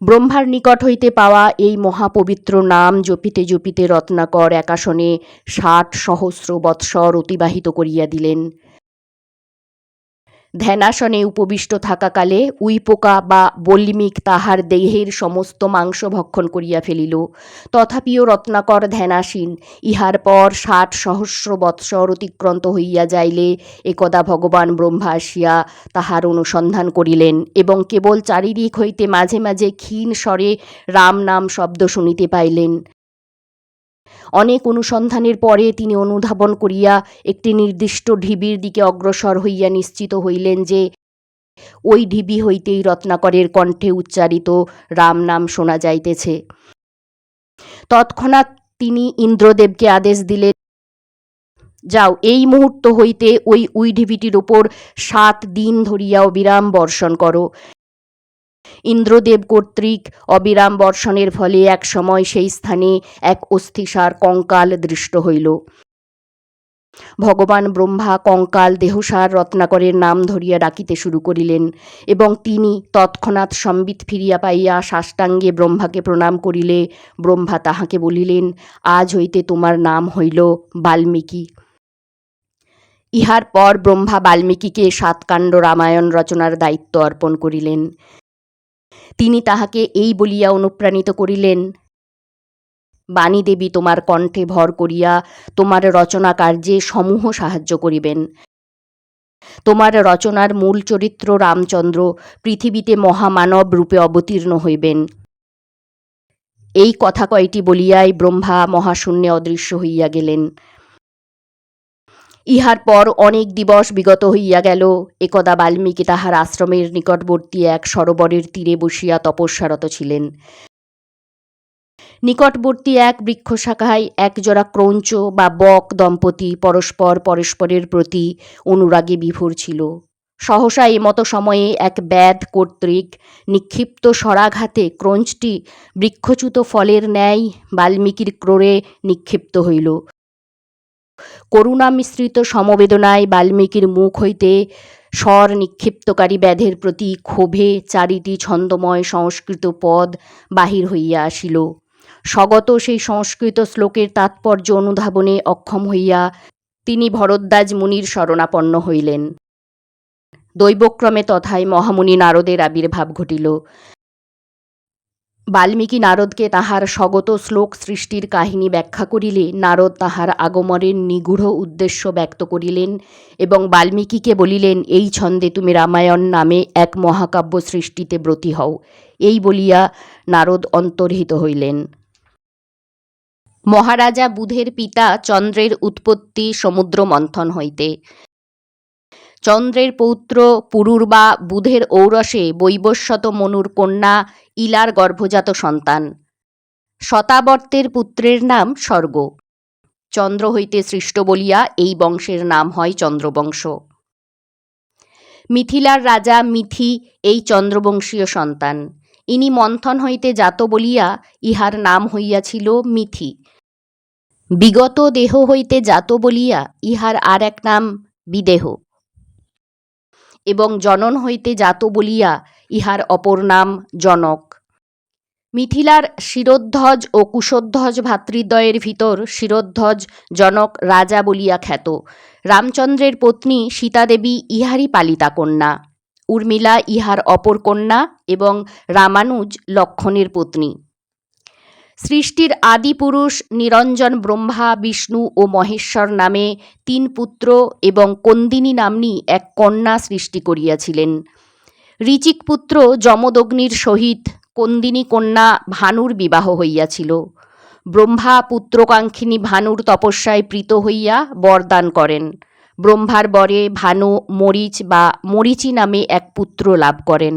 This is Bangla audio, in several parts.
ব্রহ্মার নিকট হইতে পাওয়া এই মহাপবিত্র নাম জপিতে জপিতে রত্নাকর একাসনে ষাট সহস্র বৎসর অতিবাহিত করিয়া দিলেন। ধ্যানাসনে উপবিষ্ট থাকাকালে উইপোকা বা বল্লিমিক তাহার দেহের সমস্ত মাংস ভক্ষণ করিয়া ফেলিল। তথাপিও রত্নাকর ধ্যানাসীন, ইহার পর ষাট সহস্র বৎসর অতিক্রান্ত হইয়া যাইলে একদা ভগবান ব্রহ্মা আসিয়া তাহার অনুসন্ধান করিলেন এবং কেবল চারিদিক হইতে মাঝে মাঝে ক্ষীণ স্বরে রাম নাম শব্দ শুনিতে পাইলেন। অনেক অনুসন্ধানের পরে তিনি অনুধাবন করিয়া একটি নির্দিষ্ট ঢিবির দিকে অগ্রসর হইয়া নিশ্চিত হইলেন যে ওই ঢিবি হইতেই রত্নাকরের কণ্ঠে উচ্চারিত রাম নাম শোনা যাইতেছে। তৎক্ষণাৎ তিনি ইন্দ্রদেবকে আদেশ দিলেন, যাও, এই মুহূর্ত হইতে ওই উই ঢিবিটির উপর সাত দিন ধরিয়া অবিরাম বর্ষণ করো। ইন্দ্রদেব কর্তৃক অবিরাম বর্ষণের ফলে এক সময় সেই স্থানে এক অস্থিসার কঙ্কাল দৃষ্ট হইল। ভগবান ব্রহ্মা কঙ্কাল দেহসার রত্নাকরের নাম ধরিয়া ডাকিতে শুরু করিলেন এবং তিনি তৎক্ষণাৎ সম্বিত ফিরিয়া পাইয়া সাষ্টাঙ্গে ব্রহ্মাকে প্রণাম করিলে ব্রহ্মা তাহাকে বলিলেন, আজ হইতে তোমার নাম হইল বাল্মীকি। ইহার পর ব্রহ্মা বাল্মীকিকে সাতকাণ্ড রামায়ণ রচনার দায়িত্ব অর্পণ করিলেন। তিনি তাহাকে এই বলিয়া অনুপ্রাণিত করিলেন, বাণী দেবী, তোমার কণ্ঠে ভর করিয়া তোমার রচনা কার্যে সমূহ সাহায্য করিবেন। তোমার রচনার মূল চরিত্র রামচন্দ্র, পৃথিবীতে মহামানব রূপে অবতীর্ণ হইবেন। এই কথা কয়টি বলিয়াই ব্রহ্মা মহাশূন্যে অদৃশ্য হইয়া গেলেন। ইহার পর অনেক দিবস বিগত হইয়া গেল। একদা বাল্মীকি তাহার আশ্রমের নিকটবর্তী এক সরোবরের তীরে বসিয়া তপস্যারত ছিলেন। নিকটবর্তী এক বৃক্ষ বৃক্ষশাখায় একজোড়া ক্রৌঞ্চ বা বক দম্পতি পরস্পর পরস্পরের প্রতি অনুরাগে বিভোর ছিল। সহসা এমতো সময়ে এক ব্যাধ কর্তৃক নিক্ষিপ্ত স্বরাঘাতে ক্রঞ্চটি বৃক্ষচ্যুত ফলের ন্যায় বাল্মীকির ক্রোড়ে নিক্ষিপ্ত হইল। করুণা মিশ্রিত সমবেদনায় বাল্মীকির মুখ হইতে স্বর নিক্ষিপ্তকারী ব্যাধের প্রতি ক্ষোভে চারিটি ছন্দময় সংস্কৃত পদ বাহির হইয়া আসিল। স্বগত সেই সংস্কৃত শ্লোকের তাৎপর্য অনুধাবনে অক্ষম হইয়া তিনি ভরদ্বাজ মুনির শরণাপন্ন হইলেন। দৈবক্রমে তথায় মহামুনি নারদের আবির্ভাব ঘটিল। বাল্মীকি নারদকে তাহার স্বগত শ্লোক সৃষ্টির কাহিনী ব্যাখ্যা করিলে নারদ তাহার আগমনের নিগূঢ় উদ্দেশ্য ব্যক্ত করিলেন এবং বাল্মীকিকে বলিলেন, এই ছন্দে তুমি রামায়ণ নামে এক মহাকাব্য সৃষ্টিতে ব্রতী হও। এই বলিয়া নারদ অন্তর্হিত হইলেন। মহারাজা বুধের পিতা চন্দ্রের উৎপত্তি সমুদ্র মন্থন হইতে। চন্দ্রের পৌত্র পুরুর্বা বুধের ঔরসে বৈবস্বত মনুর কন্যা ইলার গর্ভজাত সন্তান। শতাবর্তের পুত্রের নাম স্বর্গ। চন্দ্র হইতে সৃষ্ট বলিয়া এই বংশের নাম হয় চন্দ্রবংশ। মিথিলার রাজা মিথি এই চন্দ্রবংশীয় সন্তান। ইনি মন্থন হইতে জাত বলিয়া ইহার নাম হইয়াছিল মিথি। বিগত দেহ হইতে জাত বলিয়া ইহার আর এক নাম বিদেহ। এবং জনন হইতে জাত বলিয়া ইহার অপর নাম জনক। মিথিলার শিরোধ্বজ ও কুশোধ্বজ ভাতৃদ্বয়ের ভিতর শিরোধ্বজ জনক রাজা বলিয়া খ্যাত। রামচন্দ্রের পত্নী সীতাদেবী ইহারই পালিতা কন্যা। উর্মিলা ইহার অপর কন্যা এবং রামানুজ লক্ষণের পত্নী। সৃষ্টির আদি পুরুষ নিরঞ্জন ব্রহ্মা, বিষ্ণু ও মহেশ্বর নামে তিন পুত্র এবং কন্দিনী নাম্নী এক কন্যা সৃষ্টি করিয়াছিলেন। ঋচিক পুত্র যমদগ্নির সহিত কন্দিনী কন্যা ভানুর বিবাহ হইয়াছিল। ব্রহ্মা পুত্রকাঙ্ক্ষিনী ভানুর তপস্যায় প্রীত হইয়া বরদান করেন। ব্রহ্মার বরে ভানু মরিচ বা মরিচি নামে এক পুত্র লাভ করেন।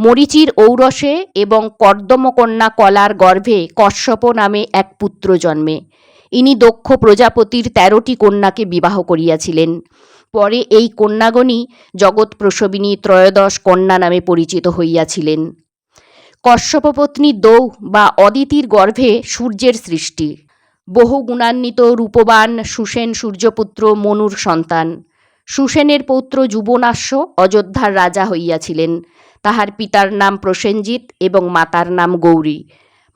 মরিচির ঔরসে এবং কর্দমকন্যা কলার গর্ভে কশ্যপ নামে এক পুত্র জন্মে। ইনি দক্ষ প্রজাপতির তেরোটি কন্যাকে বিবাহ করিয়াছিলেন। পরে এই কন্যাগণই জগৎ প্রসবিনী ত্রয়োদশ কন্যা নামে পরিচিত হইয়াছিলেন। কশ্যপপত্নী দৌ বা অদিতির গর্ভে সূর্যের সৃষ্টি। বহু গুণান্বিত রূপবান সুসেন সূর্যপুত্র মনুর সন্তান। সুসেনের পৌত্র যুবনাশ্য অযোধ্যার রাজা হইয়াছিলেন। তাহার পিতার নাম প্রসেনজিৎ এবং মাতার নাম গৌরী।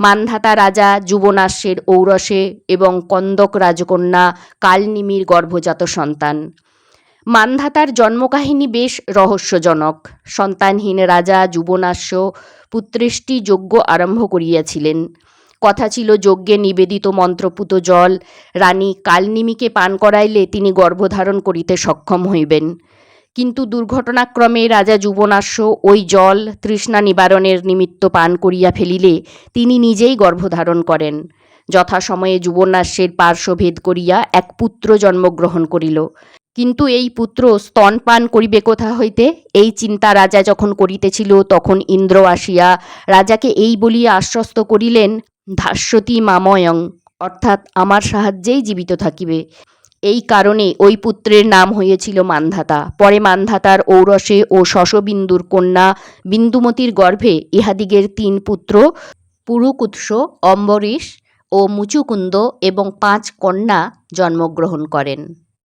মান্ধাতা রাজা যুবনাশ্বের ঔরসে এবং কন্দক রাজকন্যা কালনিমির গর্ভজাত সন্তান। মান্ধাতার জন্মকাহিনী বেশ রহস্যজনক। সন্তানহীন রাজা যুবনাশ্য পুত্রেষ্টি যজ্ঞ আরম্ভ করিয়াছিলেন। কথা ছিল যজ্ঞে নিবেদিত মন্ত্রপুত জল। রানী কালনিমিকে পান করাইলে তিনি গর্ভধারণ করিতে সক্ষম হইবেন। কিন্তু দুর্ঘটনাক্রমে রাজা যুবনাশ্য ওই জল তৃষ্ণা নিবারণের নিমিত্ত পান করিয়া ফেলিলে তিনি নিজেই গর্ভধারণ করেন। যথাসময়ে যুবনাশ্বের পার্শ্বভেদ করিয়া এক পুত্র জন্মগ্রহণ করিল। কিন্তু এই পুত্র স্তনপান করিবে কোথা হইতে? এই চিন্তা রাজা যখন করিতেছিল তখন ইন্দ্র আসিয়া রাজাকে এই বলিয়া আশ্বস্ত করিলেন, ধাস্যতি মাময়ং, অর্থাৎ আমার সাহায্যেই জীবিত থাকিবে। এই কারণে ওই পুত্রের নাম হয়েছিল মান্ধাতা। পরে মান্ধাতার ঔরসে ও শশবিন্দুর কন্যা বিন্দুমতির গর্ভে ইহাদিগের তিন পুত্র, পুরুকুৎস, অম্বরীশ ও মুচুকুন্দ এবং পাঁচ কন্যা জন্মগ্রহণ করেন।